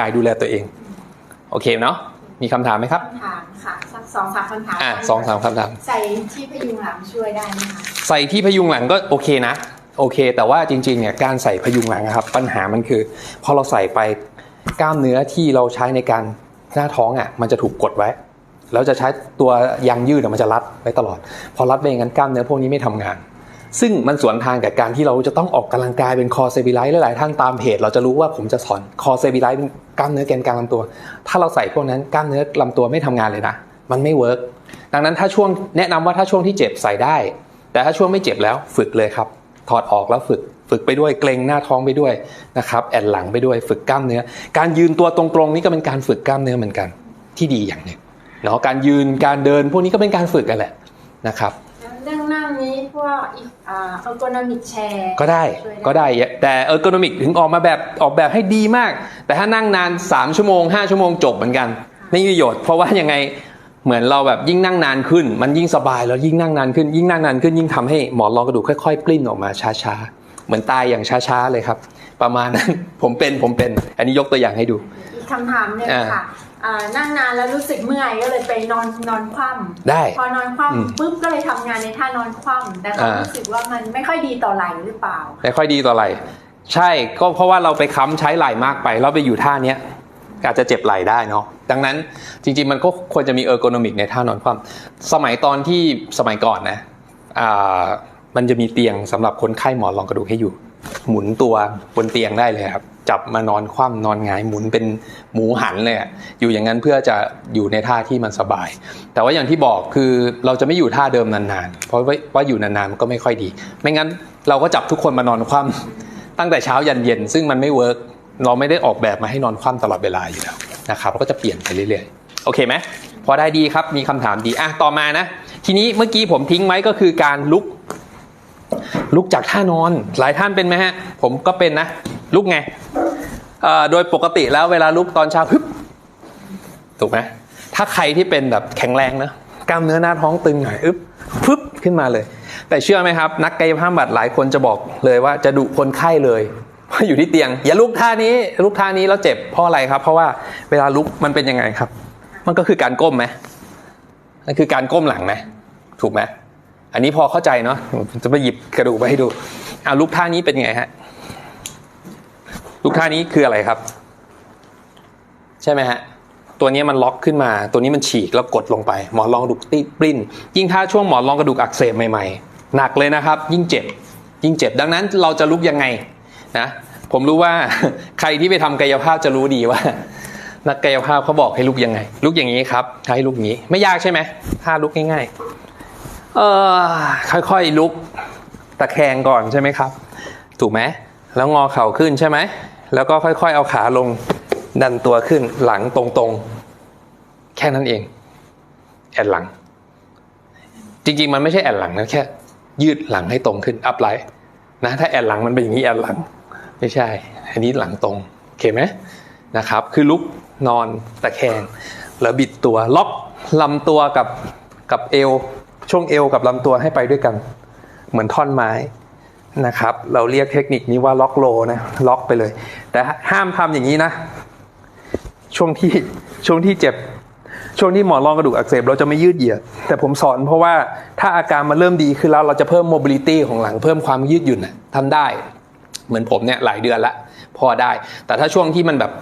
กายดูแลตัวเอง โอเคเนาะมีคำถามไหมครับคำถามค่ะสักสองสามคำถามอะสองสามคำถาม ใส่ที่พยุงหลังช่วยได้ไหมคะใส่ที่พยุงหลังก็โอเคนะ โอเค แต่ว่าจริงๆเนี่ยการใส่พยุงหลังอะครับ ปัญหามันคือพอเราใส่ไปกล้ามเนื้อที่เราใช้ในการหน้าท้องอะมันจะถูกกดไว้ แล้วจะใช้ตัวยางยืดอะมันจะรัดไว้ตลอด พอรัดไปอย่างนั้นกล้ามเนื้อพวกนี้ไม่ทำงาน ซึ่งมันสวนทางกับการที่เราจะต้องออกกำลังกายเป็นคอเซบิไลท์หลาย ๆ ท่านตามเพจ เราจะรู้ว่าผมจะสอนคอเซบิไลท์เป็นกล้ามเนื้อแกนกลางลำตัว ถ้าเราใส่พวกนั้นกล้ามเนื้อลำตัวไม่ทำงานเลยนะ มันไม่เวิร์กดังนั้นถ้าช่วงแนะนำว่าถ้าช่วงที่เจ็บใส่ได้ แต่ถ้าช่วงไม่เจ็บแล้วฝึกเลยครับ ถอดออกแล้วฝึกฝึกไปด้วยเกรงหน้าท้องไปด้วยนะครับแอนหลังไปด้วยฝึกกล้ามเนื้อ การยืนตัวตรงๆนี่ก็เป็นการฝึกกล้ามเนื้อเหมือนกันที่ดีอย่างหนึ่งเนาะการยืนการเดินพวกนี้ก็เป็นการฝึกกันแหละนะครับ วกอีกอ่าอัลโกนมิกแชร์ก็ได้ช่วยก็ได้แต่เออร์โกนมิกถึงออกมาแบบออกแบบให้ดีมาก แต่ถ้านั่งนาน 3 ชั่วโมง 5 ชั่วโมงจบเหมือนกันไม่มีประโยชน์เพราะว่ายังไงเหมือนเราแบบยิ่งนั่งนานขึ้น มันยิ่งสบายแล้วยิ่งนั่งนานขึ้น ยิ่งนั่งนานขึ้นยิ่งทำให้หมอนรองกระดูกค่อยๆปลิ้นออกมาช้าๆ เหมือนตายอย่างช้าๆเลยครับ ประมาณนั้นผมเป็นผมเป็น อันนี้ยกตัวอย่างให้ดูอีกคำถามหนึ่งอ่าค่ะอ่า นั่งนานแล้วรู้สึกเมื่อยก็เลยไปนอนนอนคว่ำได้ พอนอนคอืม ว่ำปุ๊บก็เลยทำงานในท่านอนคว่ำแต่ก็อ่ารู้สึกว่ามันไม่ค่อยดีต่อไหล่หรือเปล่า ไม่ค่อยดีต่อไหล่ใช่ก็เพราะว่าเราไปค้ำใช้ไหล่มากไปแล้วไปอยู่ท่าเนี้ยอาจจะเจ็บไหล่ได้เนาะดังนั้นจริงๆมันก็ควรจะมีเออร์โกนมิกในท่านอนคว่ำสมัยตอนที่สมัยก่อนนะอ่ามันจะมีเตียงสำหรับคนไข้หมอนรองกระดูกให้อยู่ หมุนตัวบนเตียงได้เลยครับ จับมานอนคว่ำนอนหงายหมุนเป็นหมูหันเลยอยู่อย่างนั้นเพื่อจะอยู่ในท่าที่มันสบาย แต่ว่าอย่างที่บอกคือเราจะไม่อยู่ท่าเดิมนานๆ เพราะว่าอยู่นานๆมันก็ไม่ค่อยดี ไม่งั้นเราก็จับทุกคนมานอนคว่ำตั้งแต่เช้ายันเย็น ซึ่งมันไม่เวิร์กเราไม่ได้ออกแบบมาให้นอนคว่ำตลอดเวลาอยู่แล้วนะครับเราก็จะเปลี่ยนไปเรื่อยๆ โอเคไหมพอได้ดีครับมีคำถามดีอะต่อมานะ ทีนี้เมื่อกี้ผมทิ้งไว้ก็คือการลุก ลุกจากท่านอน หลายท่านเป็นไหมฮะ ผมก็เป็นนะ ลุกไง โดยปกติแล้วเวลาลุกตอนเช้าฮึบถูกไหมถ้าใครที่เป็นแบบแข็งแรงนะกล้ามเนื้อหน้าท้องตึงหน่อยอึ๊บปึ๊บขึ้นมาเลย แต่เชื่อไหมครับ นักกายภาพบำบัดหลายคนจะบอกเลยว่าจะดุคนไข้เลยเพราอยู่ที่เตียง อย่าลุกท่านี้ลุกท่านี้แล้วเจ็บเพราะอะไรครับ เพราะว่าเวลาลุกมันเป็นยังไงครับ มันก็คือการก้มไหมนั่นคือการก้มหลังไหมถูกไหมอันนี้พอเข้าใจเนาะจะไปหยิบกระดูกมาให้ดูอ่าลูกท่านี้เป็นไงฮะ ลูกท่านี้คืออะไรครับ ใช่ไหมฮะตัวนี้มันล็อกขึ้นมา ตัวนี้มันฉีกแล้วกดลงไป หมอนรองกระดูกตีปริ้น ยิ่งถ้าช่วงหมอนรองกระดูกอักเสบใหม่ๆ หนักเลยนะครับ ยิ่งเจ็บ ยิ่งเจ็บ ดังนั้นเราจะลุกยังไงนะ ผมรู้ว่าใครที่ไปทำกายภาพจะรู้ดีว่า นักกายภาพเขาบอกให้ลุกยังไง ลุกอย่างนี้ครับ ให้ลุกงนี้ ไม่ยากใช่ไหมท่าลุกง่ายๆ เออค่อยๆลุก ตะแคงก่อนใช่ไหมครับ ถูกไหม แล้วงอเข่าขึ้นใช่ไหม แล้วก็ค่อยๆ เอาขาลงดันตัวขึ้นหลังตรงๆ แค่นั้นเอง แอนหลัง จริงๆ มันไม่ใช่แอนหลังนะแค่ ยืดหลังให้ตรงขึ้นอัพไลท์นะถ้าแอนหลังมันเป็นอย่างนี้แอนหลัง ไม่ใช่ อันนี้หลังตรงโอเคไหมนะครับ คือลุกนอนตะแคง แล้วบิดตัวล็อกลำตัวกับกับเอว ช่วงเอวกับลำตัวให้ไปด้วยกัน เหมือนท่อนไม้ นะครับเราเรียกเทคนิคนี้ว่าล็อกโลนะล็อกไปเลย แต่ห้ามทำอย่างนี้นะ ช่วงที่ช่วงที่เจ็บ ช่วงที่หมอนรองกระดูกอักเสบเราจะไม่ยืดเหยียด แต่ผมสอนเพราะว่าถ้าอาการมันเริ่มดีขึ้นแล้วเราจะเพิ่ม mobility ของหลังเพิ่มความยืดหยุ่นน่ะทำได้ เหมือนผมเนี่ยหลายเดือนละพอได้ แต่ถ้าช่วงที่มันแบบ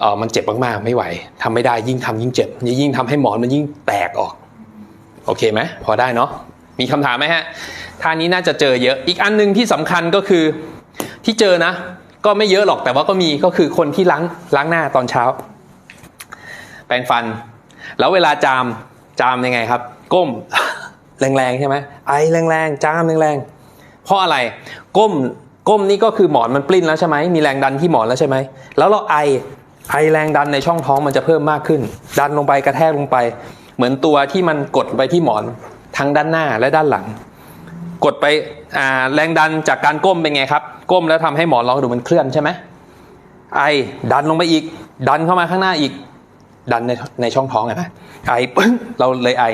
เออมันเจ็บมากๆไม่ไหวทำไม่ได้ยิ่งทำยิ่งเจ็บยิ่งทำให้หมอนมันยิ่งแตกออก โอเคไหมพอได้เนาะ มีคำถามไหมฮะท่านี้น่าจะเจอเยอะ อีกอันหนึงที่สำคัญก็คือที่เจอนะ ก็ไม่เยอะหรอกแต่ว่าก็มีก็คือคนที่ล้างล้างหน้าตอนเช้า แปรงฟัน แล้วเวลาจามจามยังไงครับ ก้มแรงๆใช่ไหมไอแรงๆจามแรงๆเพราะอะไรก้มก้มนี่ก็คือหมอนมันปลิ้นแล้วใช่ไหมมีแรงดันที่หมอนแล้วใช่ไหมแล้วเราไอไอแรงดันในช่องท้องมันจะเพิ่มมากขึ้น ดันลงไปกระแทกลงไป เหมือนตัวที่มันกดไปที่หมอน ทั้งด้านหน้าและด้านหลัง กดไปแรงดันจากการก้มเป็นไงครับ ก้มแล้วทำให้หมอนรองกระดูกมันเคลื่อนใช่ไหมไอดันลงไปอีก ดันเข้ามาข้างหน้าอีก ดันในในช่องท้องไงนะไอปึ้งเราเลยไอ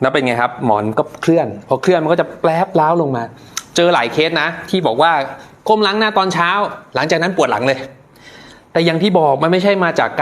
แล้วเป็นไงครับ หมอนก็เคลื่อน พอเคลื่อนมันก็จะแปรบล้าวลงมา เจอหลายเคสนะ ที่บอกว่าก้มล้างหน้าตอนเช้า หลังจากนั้นปวดหลังเลย แต่อย่างที่บอกมันไม่ใช่มาจากการ